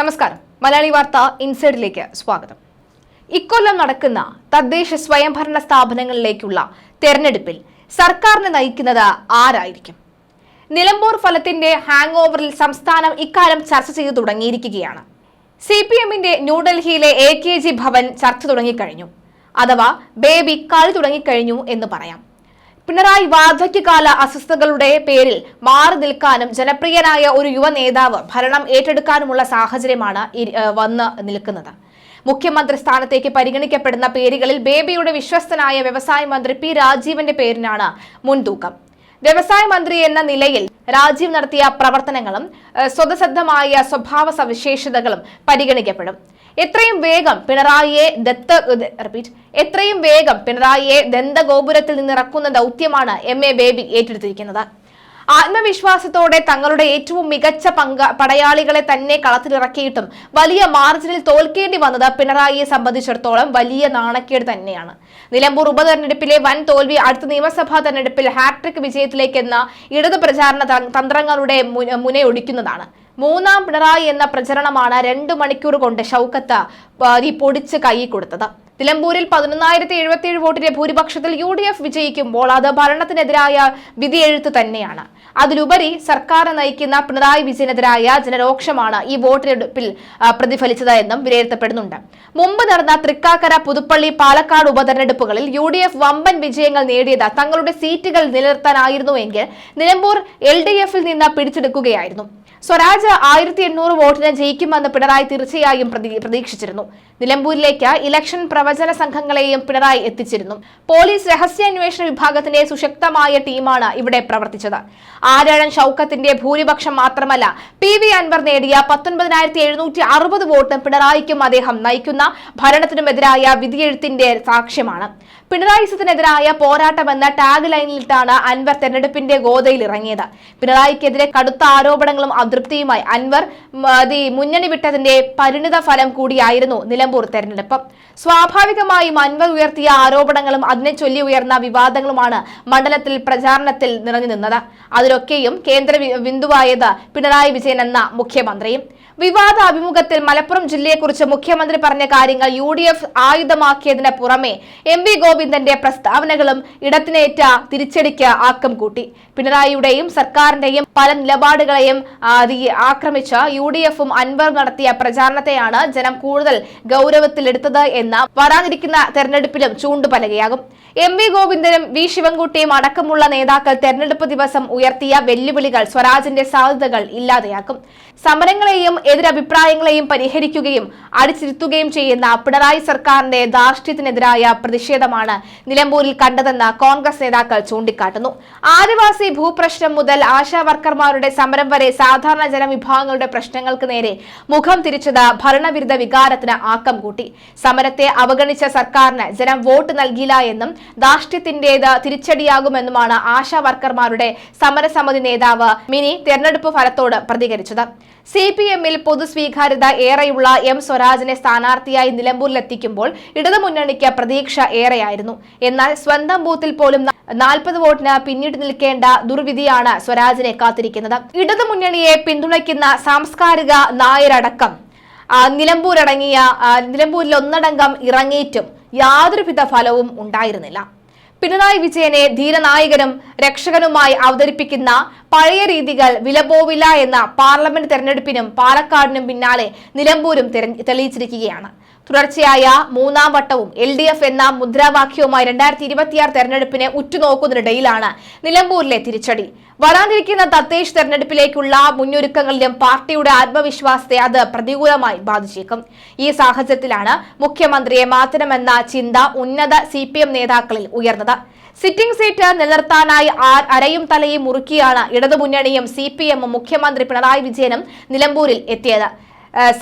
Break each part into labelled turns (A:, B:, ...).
A: നമസ്കാരം മലയാളി വാർത്ത ഇൻസൈഡിലേക്ക് സ്വാഗതം ഇക്കൊല്ലം നടക്കുന്ന തദ്ദേശ സ്വയംഭരണ സ്ഥാപനങ്ങളിലേക്കുള്ള തെരഞ്ഞെടുപ്പിൽ സർക്കാരിനെ നയിക്കുന്നത് ആരായിരിക്കും നിലമ്പൂർ ഫലത്തിന്റെ ഹാങ് ഓവറിൽ സംസ്ഥാനം ഇക്കാലം ചർച്ച ചെയ്തു തുടങ്ങിയിരിക്കുകയാണ് സി പി എമ്മിന്റെ ന്യൂഡൽഹിയിലെ എ കെ ജി ഭവൻ ചർച്ച തുടങ്ങിക്കഴിഞ്ഞു അഥവാ ബേബി കളി തുടങ്ങിക്കഴിഞ്ഞു എന്ന് പറയാം പിണറായി വാർദ്ധക്യകാല അസ്വസ്ഥതകളുടെ പേരിൽ മാറി നിൽക്കാനും ജനപ്രിയനായ ഒരു യുവ നേതാവ് ഭരണം ഏറ്റെടുക്കാനുമുള്ള സാഹചര്യമാണ് വന്ന് നിൽക്കുന്നത് മുഖ്യമന്ത്രി സ്ഥാനത്തേക്ക് പരിഗണിക്കപ്പെടുന്ന പേരുകളിൽ ബേബിയുടെ വിശ്വസ്തനായ വ്യവസായ മന്ത്രി പി രാജീവന്റെ പേരിനാണ് മുൻതൂക്കം വ്യവസായ മന്ത്രി എന്ന നിലയിൽ രാജീവ് നടത്തിയ പ്രവർത്തനങ്ങളും സ്വതസിദ്ധമായ സ്വഭാവ സവിശേഷതകളും പരിഗണിക്കപ്പെടും എത്രയും വേഗം പിണറായിയെ ദത്ത റിപ്പീറ്റ് എത്രയും വേഗം പിണറായിയെ ദന്തഗോപുരത്തിൽ നിന്ന് ഇറക്കുന്ന ദൗത്യമാണ് എം എ ബേബി ഏറ്റെടുത്തിരിക്കുന്നത് ആത്മവിശ്വാസത്തോടെ തങ്ങളുടെ ഏറ്റവും മികച്ച പങ്ക പടയാളികളെ തന്നെ കളത്തിലിറക്കിയിട്ടും വലിയ മാർജിനിൽ തോൽക്കേണ്ടി വന്നത് പിണറായിയെ സംബന്ധിച്ചിടത്തോളം വലിയ നാണക്കേട് തന്നെയാണ് നിലമ്പൂർ ഉപതെരഞ്ഞെടുപ്പിലെ വൻ തോൽവി അടുത്ത നിയമസഭാ തെരഞ്ഞെടുപ്പിൽ ഹാട്രിക് വിജയത്തിലേക്കെന്ന ഇടതു പ്രചാരണ തന്ത്രങ്ങളുടെ മുനയൊടിക്കുന്നതാണ് മൂന്നാം പിണറായി എന്ന പ്രചരണമാണ് രണ്ടു മണിക്കൂർ കൊണ്ട് ഷൗക്കത്ത് ഈ പൊടിച്ച് കൈ കൊടുത്തത് നിലമ്പൂരിൽ പതിനൊന്നായിരത്തി എഴുപത്തിയേഴ് വോട്ടിന്റെ ഭൂരിപക്ഷത്തിൽ യു ഡി എഫ് വിജയിക്കുമ്പോൾ അത് ഭരണത്തിനെതിരായ വിധിയെഴുത്ത് തന്നെയാണ് അതിലുപരി സർക്കാർ നയിക്കുന്ന പിണറായി വിജയനെതിരായ ജനരോക്ഷമാണ് ഈ വോട്ടെടുപ്പിൽ പ്രതിഫലിച്ചത് എന്നും വിലയിരുത്തപ്പെടുന്നുണ്ട് മുമ്പ് നടന്ന തൃക്കാക്കര പുതുപ്പള്ളി പാലക്കാട് ഉപതെരഞ്ഞെടുപ്പുകളിൽ യു ഡി എഫ് വമ്പൻ വിജയങ്ങൾ നേടിയത് തങ്ങളുടെ സീറ്റുകൾ നിലനിർത്താനായിരുന്നുവെങ്കിൽ നിലമ്പൂർ എൽ ഡി എഫിൽ നിന്ന് പിടിച്ചെടുക്കുകയായിരുന്നു സ്വരാജ് ആയിരത്തി എണ്ണൂറ് വോട്ടിന് ജയിക്കുമെന്ന് പിണറായി തീർച്ചയായും പ്രതീക്ഷിച്ചിരുന്നു നിലമ്പൂരിലേക്ക് ഇലക്ഷൻ പ്രവചന സംഘങ്ങളെയും പിണറായി എത്തിച്ചിരുന്നു പോലീസ് രഹസ്യാന്വേഷണ വിഭാഗത്തിന്റെ സുശക്തമായ ടീമാണ് ഇവിടെ പ്രവർത്തിച്ചത് ആരാഴൻ ഷൌക്കത്തിന്റെ ഭൂരിപക്ഷം മാത്രമല്ല പി വി അൻവർ നേടിയ പത്തൊൻപതിനായിരത്തി എഴുന്നൂറ്റി അറുപത് പിണറായിക്കും അദ്ദേഹം നയിക്കുന്ന ഭരണത്തിനുമെതിരായ വിധിയെഴുത്തിന്റെ സാക്ഷ്യമാണ് പിണറായിസത്തിനെതിരായ പോരാട്ടമെന്ന ടാഗ് ലൈനിലിട്ടാണ് അൻവർ തെരഞ്ഞെടുപ്പിന്റെ ഗോതയിൽ ഇറങ്ങിയത് പിണറായിക്കെതിരെ കടുത്ത ആരോപണങ്ങളും അതൃപ്തിയുമായി അൻവർ മുന്നണി വിട്ടതിന്റെ പരിണിത ഫലം കൂടിയായിരുന്നു നിലമ്പൂർ തെരഞ്ഞെടുപ്പ് സ്വാഭാവികമായും അൻവർ ഉയർത്തിയ ആരോപണങ്ങളും അതിനെ ചൊല്ലി ഉയർന്ന വിവാദങ്ങളുമാണ് മണ്ഡലത്തിൽ പ്രചാരണത്തിൽ നിറഞ്ഞു നിന്നത് അതിലൊക്കെയും കേന്ദ്ര ബിന്ദുവായത് പിണറായി വിജയൻ എന്ന മുഖ്യമന്ത്രിയും വിവാദ അഭിമുഖത്തിൽ മലപ്പുറം ജില്ലയെക്കുറിച്ച് മുഖ്യമന്ത്രി പറഞ്ഞ കാര്യങ്ങൾ യു ഡി എഫ് ആയുധമാക്കിയതിന് പുറമെ എം വി ഗോവിന്ദന്റെ പ്രസ്താവനകളും ഇടത്തിനേറ്റ തിരിച്ചടിക്ക് ആക്കം കൂട്ടി പിണറായിയുടെയും സർക്കാരിന്റെയും പല നിലപാടുകളെയും ആക്രമിച്ച യു ഡി എഫും അൻവർ നടത്തിയ പ്രചാരണത്തെയാണ് ജനം കൂടുതൽ ഗൗരവത്തിലെടുത്തത് എന്ന് വരാനിരിക്കുന്ന തെരഞ്ഞെടുപ്പിലും ചൂണ്ടുപലകയാകും എം വി ഗോവിന്ദനും വി ശിവൻകുട്ടിയും അടക്കമുള്ള നേതാക്കൾ തെരഞ്ഞെടുപ്പ് ദിവസം ഉയർത്തിയ വെല്ലുവിളികൾ സ്വരാജിന്റെ സാധ്യതകൾ ഇല്ലാതെയാക്കും സമരങ്ങളെയും എതിരഭിപ്രായങ്ങളെയും പരിഹരിക്കുകയും അടിച്ചിരുത്തുകയും ചെയ്യുന്ന പിണറായി സർക്കാരിന്റെ ധാർഷ്ട്യത്തിനെതിരായ പ്രതിഷേധമാണ് നിലമ്പൂരിൽ കണ്ടതെന്ന് കോൺഗ്രസ് നേതാക്കൾ ചൂണ്ടിക്കാട്ടുന്നു ആദിവാസി ഭൂപ്രശ്നം മുതൽ ആശാ വർക്കർമാരുടെ സമരം വരെ സാധാരണ ജനവിഭാഗങ്ങളുടെ പ്രശ്നങ്ങൾക്ക് നേരെ മുഖം തിരിച്ചത് ഭരണവിരുദ്ധ വികാരത്തിന് ആക്കം കൂട്ടി സമരത്തെ അവഗണിച്ച സർക്കാരിന് ജനം വോട്ട് നൽകിയില്ല എന്നും ധാർഷ്ട്യത്തിന്റേത് തിരിച്ചടിയാകുമെന്നുമാണ് ആശാ വർക്കർമാരുടെ സമരസമിതി നേതാവ് മിനി തെരഞ്ഞെടുപ്പ് ഫലത്തോട് പ്രതികരിച്ചത് സി പി എമ്മിൽ നിലവിൽ പൊതുസ്വീകാര്യത ഏറെയുള്ള എം സ്വരാജിനെ സ്ഥാനാർത്ഥിയായി നിലമ്പൂരിലെത്തിക്കുമ്പോൾ ഇടതുമുന്നണിക്ക് പ്രതീക്ഷ ഏറെയായിരുന്നു എന്നാൽ സ്വന്തം ബൂത്തിൽ പോലും നാൽപ്പത് വോട്ടിന് പിന്നീട് നിൽക്കേണ്ട ദുർവിധിയാണ് സ്വരാജിനെ കാത്തിരിക്കുന്നത് ഇടതുമുന്നണിയെ പിന്തുണയ്ക്കുന്ന സാംസ്കാരിക നായരടക്കം നിലമ്പൂരടങ്ങിയ നിലമ്പൂരിൽ ഒന്നടങ്കം ഇറങ്ങിയിട്ടും യാതൊരുവിധ ഫലവും ഉണ്ടായിരുന്നില്ല പിണറായി വിജയനെ ധീരനായകനും രക്ഷകനുമായി അവതരിപ്പിക്കുന്ന പഴയ രീതികൾ വിലപോവില്ല എന്ന പാർലമെന്റ് തെരഞ്ഞെടുപ്പിനും പാലക്കാടിനും പിന്നാലെ നിലമ്പൂരും തെളിയിച്ചിരിക്കുകയാണ് തുടർച്ചയായ മൂന്നാം വട്ടവും എൽ ഡി എഫ് എന്ന മുദ്രാവാക്യവുമായി രണ്ടായിരത്തി ഇരുപത്തിയാറ് തെരഞ്ഞെടുപ്പിനെ ഉറ്റുനോക്കുന്നതിനിടയിലാണ് നിലമ്പൂരിലെ തിരിച്ചടി വരാനിരിക്കുന്ന തദ്ദേശ തെരഞ്ഞെടുപ്പിലേക്കുള്ള മുന്നൊരുക്കങ്ങളിലും പാർട്ടിയുടെ ആത്മവിശ്വാസത്തെ അത് പ്രതികൂലമായി ബാധിച്ചേക്കും ഈ സാഹചര്യത്തിലാണ് മുഖ്യമന്ത്രിയെ മാറ്റണമെന്ന ചിന്ത ഉന്നത സി നേതാക്കളിൽ ഉയർന്നത് സിറ്റിംഗ് സീറ്റ് നിലനിർത്താനായി അരയും തലയും മുറുക്കിയാണ് ഇടതുമുന്നണിയും സി പി എമ്മും മുഖ്യമന്ത്രി പിണറായി വിജയനും നിലമ്പൂരിൽ എത്തിയത്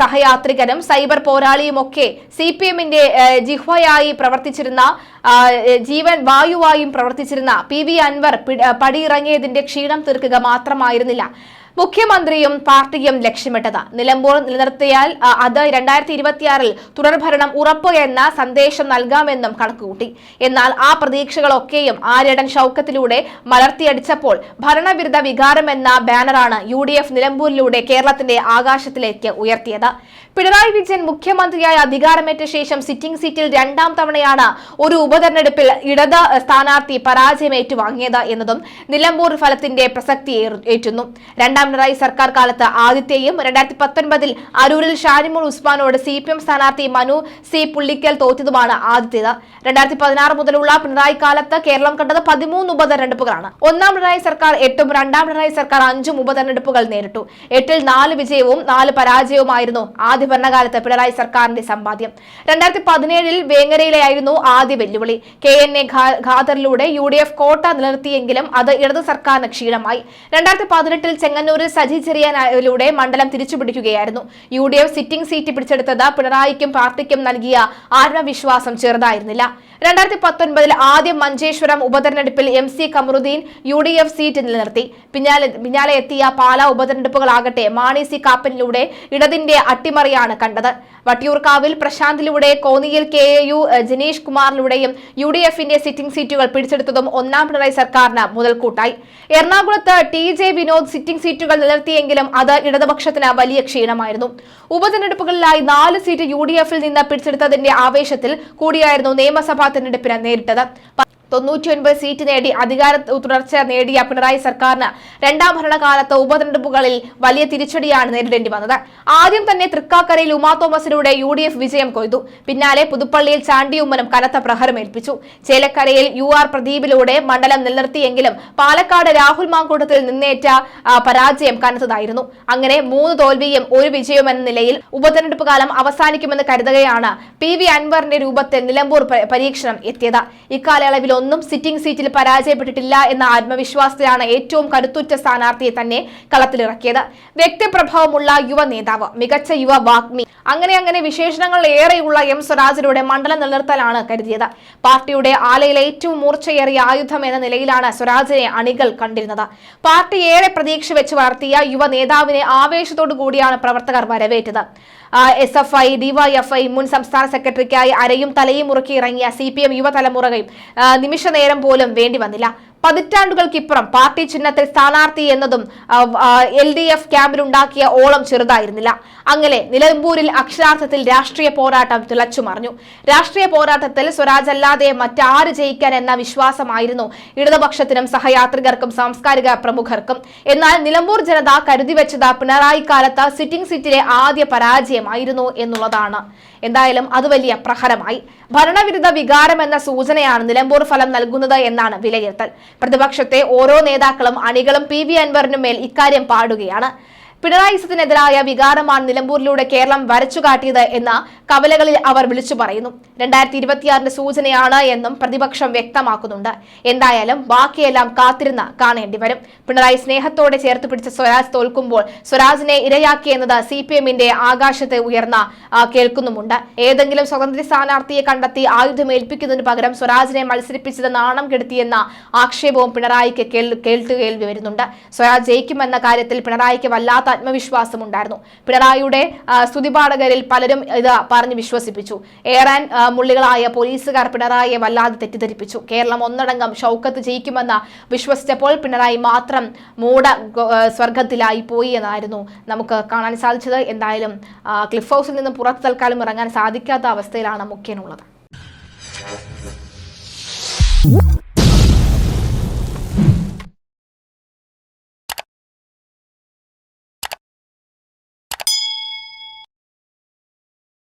A: സഹയാത്രികനും സൈബർ പോരാളിയുമൊക്കെ സി പി എമ്മിന്റെ ജിഹ്വയായി പ്രവർത്തിച്ചിരുന്ന ജീവൻ വായുവായും പ്രവർത്തിച്ചിരുന്ന പി വി അൻവർ പടിയിറങ്ങിയതിന്റെ ക്ഷീണം തീർക്കുക മാത്രമായിരുന്നില്ല മുഖ്യമന്ത്രിയും പാർട്ടിയും ലക്ഷ്യമിട്ടത് നിലമ്പൂർ നിലനിർത്തിയാൽ അത് രണ്ടായിരത്തി ഇരുപത്തിയാറിൽ തുടർഭരണം ഉറപ്പ് എന്ന സന്ദേശം നൽകാമെന്നും കണക്കുകൂട്ടി എന്നാൽ ആ പ്രതീക്ഷകളൊക്കെയും ആര്യടൻ ശൌക്കത്തിലൂടെ മലർത്തിയടിച്ചപ്പോൾ ഭരണവിരുദ്ധ വികാരം എന്ന ബാനറാണ് യു ഡി എഫ് നിലമ്പൂരിലൂടെ കേരളത്തിന്റെ ആകാശത്തിലേക്ക് ഉയർത്തിയത് പിണറായി വിജയൻ മുഖ്യമന്ത്രിയായ അധികാരമേറ്റ ശേഷം സിറ്റിംഗ് സീറ്റിൽ രണ്ടാം തവണയാണ് ഒരു ഉപതെരഞ്ഞെടുപ്പിൽ ഇടത് സ്ഥാനാർത്ഥി പരാജയം ഏറ്റുവാങ്ങിയത് എന്നതും നിലമ്പൂർ ഫലത്തിന്റെ പ്രസക്തി ഏറ്റുന്നു രണ്ടാം പിണറായി സർക്കാർ കാലത്ത് ആദ്യത്തെയും രണ്ടായിരത്തി പത്തൊൻപതിൽ അരൂരിൽ ഷാനിമോൾ ഉസ്മാനോട് സി പി എം സ്ഥാനാർത്ഥി മനു സി പുള്ളിക്കൽ തോറ്റതുമാണ് ആദ്യത്തേത് രണ്ടായിരത്തി പതിനാറ് മുതലുള്ള പിണറായി കാലത്ത് കേരളം കണ്ടത് പതിമൂന്ന് ഉപതെരഞ്ഞെടുപ്പുകളാണ് ഒന്നാം പിണറായി സർക്കാർ എട്ടും രണ്ടാം പിണറായി സർക്കാർ അഞ്ചും ഉപതെരഞ്ഞെടുപ്പുകൾ നേരിട്ടു എട്ടിൽ നാല് വിജയവും നാല് പരാജയവുമായിരുന്നു ആദ്യ ആദ്യ ഭരണകാലത്ത് പിണറായി സർക്കാരിന്റെ സമ്പാദ്യം രണ്ടായിരത്തി പതിനേഴിൽ വേങ്ങരയിലായിരുന്നു ആദ്യ വെല്ലുവിളി കെ എൻ എ ഖാദറിലൂടെ യു ഡി എഫ് കോട്ട നിലനിർത്തിയെങ്കിലും അത് ഇടതു സർക്കാരിന് ക്ഷീണമായി രണ്ടായിരത്തി പതിനെട്ടിൽ ചെങ്ങന്നൂരിൽ സജി ചെറിയാനിലൂടെ മണ്ഡലം തിരിച്ചുപിടിക്കുകയായിരുന്നു U D F sitting seat പിടിച്ചെടുത്തത് പിണറായിക്കും പാർട്ടിക്കും നൽകിയ ആത്മവിശ്വാസം ചെറുതായിരുന്നില്ല രണ്ടായിരത്തി പത്തൊൻപതിൽ ആദ്യം മഞ്ചേശ്വരം ഉപതെരഞ്ഞെടുപ്പിൽ എം സി കമറുദ്ദീൻ യു ഡി എഫ് സീറ്റ് നിലനിർത്തി പിന്നാലെ പിന്നാലെ എത്തിയ പാലാ ഉപതെരഞ്ഞെടുപ്പുകളാകട്ടെ മാണി സി കാപ്പനിലൂടെ ഇടതിന്റെ അട്ടിമറി ഉൾപ്പെടെയാണ് കണ്ടത് വട്ടിയൂർക്കാവിൽ പ്രശാന്തിലൂടെ കോന്നിയിൽ കെ എ യു ജിനേഷ് കുമാറിലൂടെയും യു ഡി എഫിന്റെ സിറ്റിംഗ് സീറ്റുകൾ പിടിച്ചെടുത്തതും ഒന്നാം പിണറായി സർക്കാരിന് മുതൽക്കൂട്ടായി എറണാകുളത്ത് ടി ജെ വിനോദ് സിറ്റിംഗ് സീറ്റുകൾ നിലനിർത്തിയെങ്കിലും അത് ഇടതുപക്ഷത്തിന് വലിയ ക്ഷീണമായിരുന്നു ഉപതെരഞ്ഞെടുപ്പുകളിലായി നാല് സീറ്റ് യു ഡി എഫിൽ നിന്ന് പിടിച്ചെടുത്തതിന്റെ ആവേശത്തിൽ കൂടിയായിരുന്നു നിയമസഭാ തെരഞ്ഞെടുപ്പിന് നേരിട്ടത് ഒൻപത് സീറ്റ് നേടി അധികാര തുടർച്ച നേടിയ പിണറായി സർക്കാരിന് രണ്ടാം ഭരണകാലത്ത് ഉപതെരഞ്ഞെടുപ്പുകളിൽ വലിയ തിരിച്ചടിയാണ് നേരിടേണ്ടി വന്നത് ആദ്യം തന്നെ തൃക്കാക്കരയിൽ ഉമാ തോമസിലൂടെ യു ഡി എഫ് വിജയം കൊയ്തു പിന്നാലെ പുതുപ്പള്ളിയിൽ ചാണ്ടിയുമ്മനും കനത്ത പ്രഹരമേൽപ്പിച്ചു ചേലക്കരയിൽ യു ആർ പ്രദീപിലൂടെ മണ്ഡലം നിലനിർത്തിയെങ്കിലും പാലക്കാട് രാഹുൽ മാങ്കൂട്ടത്തിൽ നിന്നേറ്റ പരാജയം കനത്തതായിരുന്നു അങ്ങനെ മൂന്ന് തോൽവിയും ഒരു വിജയവും എന്ന നിലയിൽ ഉപതെരഞ്ഞെടുപ്പ് കാലം അവസാനിക്കുമെന്ന് കരുതുകയാണ് പി വി അൻവറിന്റെ രൂപത്തിൽ നിലമ്പൂർ പരീക്ഷണം എത്തിയത് ഇക്കാലയളവിൽ ഒന്നും സിറ്റിംഗ് സീറ്റിൽ പരാജയപ്പെട്ടിട്ടില്ല എന്ന ആത്മവിശ്വാസത്തിലാണ് ഏറ്റവും കരുത്തുറ്റ സ്ഥാനാർത്ഥിയെ തന്നെ കളത്തിലിറക്കിയത് വ്യക്തിപ്രഭാവമുള്ള യുവ നേതാവ് മികച്ച യുവ വാഗ്മി അങ്ങനെ അങ്ങനെ വിശേഷണങ്ങൾ ഏറെയുള്ള എം സ്വരാജിലൂടെ മണ്ഡലം നിലനിർത്തലാണ് കരുതിയത് പാർട്ടിയുടെ ആലയിലെ ഏറ്റവും മൂർച്ചയേറിയ ആയുധം എന്ന നിലയിലാണ് സ്വരാജിനെ അണികൾ കണ്ടിരുന്നത് പാർട്ടി ഏറെ പ്രതീക്ഷ വെച്ച് വളർത്തിയ യുവ നേതാവിനെ ആവേശത്തോടു കൂടിയാണ് പ്രവർത്തകർ വരവേറ്റത് എസ് എഫ് ഐ ഡിവൈഎഫ്ഐ മുൻ സംസ്ഥാന സെക്രട്ടറിക്കായി അരയും തലയും മുറുക്കി ഇറങ്ങിയ സി പി എം യുവതലമുറയും നിമിഷ നേരം പോലും വേണ്ടി വന്നില്ല പതിറ്റാണ്ടുകൾക്കിപ്പുറം പാർട്ടി ചിഹ്നത്തിൽ സ്ഥാനാർത്ഥി എന്നതും എൽ ഡി എഫ് ക്യാമ്പിലുണ്ടാക്കിയ ഓളം ചെറുതായിരുന്നില്ല അങ്ങനെ നിലമ്പൂരിൽ അക്ഷരാർത്ഥത്തിൽ രാഷ്ട്രീയ പോരാട്ടം തിളച്ചുമറിഞ്ഞു രാഷ്ട്രീയ പോരാട്ടത്തിൽ സ്വരാജ് അല്ലാതെ മറ്റാര് ജയിക്കാൻ എന്ന വിശ്വാസമായിരുന്നു ഇടതുപക്ഷത്തിനും സഹയാത്രികർക്കും സാംസ്കാരിക പ്രമുഖർക്കും എന്നാൽ നിലമ്പൂർ ജനത വെച്ചത് പിണറായി കാലത്ത് സിറ്റിംഗ് സീറ്റിലെ ആദ്യ പരാജയമായിരുന്നു എന്നുള്ളതാണ് എന്തായാലും അത് വലിയ പ്രഹരമായി ഭരണവിരുദ്ധ വികാരം എന്ന സൂചനയാണ് നിലമ്പൂർ ഫലം നൽകുന്നത് എന്നാണ് വിലയിരുത്തൽ പ്രതിപക്ഷത്തെ ഓരോ നേതാക്കളും അണികളും പി വി അൻവറിനുമേൽ ഇക്കാര്യം പാടുകയാണ് പിണറായിസത്തിനെതിരായ വികാരമാണ് നിലമ്പൂരിലൂടെ കേരളം കാട്ടിയത് എന്ന കവലകളിൽ അവർ വിളിച്ചു പറയുന്നു രണ്ടായിരത്തി ഇരുപത്തിയാറിന്റെ സൂചനയാണ് എന്നും പ്രതിപക്ഷം വ്യക്തമാക്കുന്നുണ്ട് എന്തായാലും ബാക്കിയെല്ലാം കാത്തിരുന്ന് കാണേണ്ടി വരും പിണറായി സ്നേഹത്തോടെ ചേർത്ത് പിടിച്ച സ്വരാജ് തോൽക്കുമ്പോൾ സ്വരാജിനെ ഇരയാക്കിയെന്നത് സി പി എമ്മിന്റെ ആകാശത്തെ ഉയർന്ന കേൾക്കുന്നുമുണ്ട് ഏതെങ്കിലും സ്വതന്ത്ര സ്ഥാനാർത്ഥിയെ കണ്ടെത്തി ആയുധമേൽപ്പിക്കുന്നതിന് പകരം സ്വരാജിനെ മത്സരിപ്പിച്ചത് നാണം കെടുത്തിയെന്ന ആക്ഷേപവും പിണറായിക്ക് കേൾക്കുകയിൽ വരുന്നുണ്ട് സ്വരാജ് ജയിക്കുമെന്ന കാര്യത്തിൽ പിണറായിക്ക് വല്ലാത്ത ആത്മവിശ്വാസമുണ്ടായിരുന്നു പിണറായിയുടെ സ്തുതിപാഠകരിൽ പലരും ഇത് പറഞ്ഞ് വിശ്വസിപ്പിച്ചു ഏറാൻ മുള്ളികളായ പോലീസുകാർ പിണറായിയെ വല്ലാതെ തെറ്റിദ്ധരിപ്പിച്ചു കേരളം ഒന്നടങ്കം ഷൗക്കത്ത് ജയിക്കുമെന്ന് വിശ്വസിച്ചപ്പോൾ പിണറായി മാത്രം മൂട സ്വർഗത്തിലായി പോയി എന്നായിരുന്നു നമുക്ക് കാണാൻ സാധിച്ചത് എന്തായാലും ക്ലിഫ് ഹൗസിൽ നിന്ന് പുറത്ത് തൽക്കാലം ഇറങ്ങാൻ സാധിക്കാത്ത അവസ്ഥയിലാണ് മുഖ്യനുള്ളത്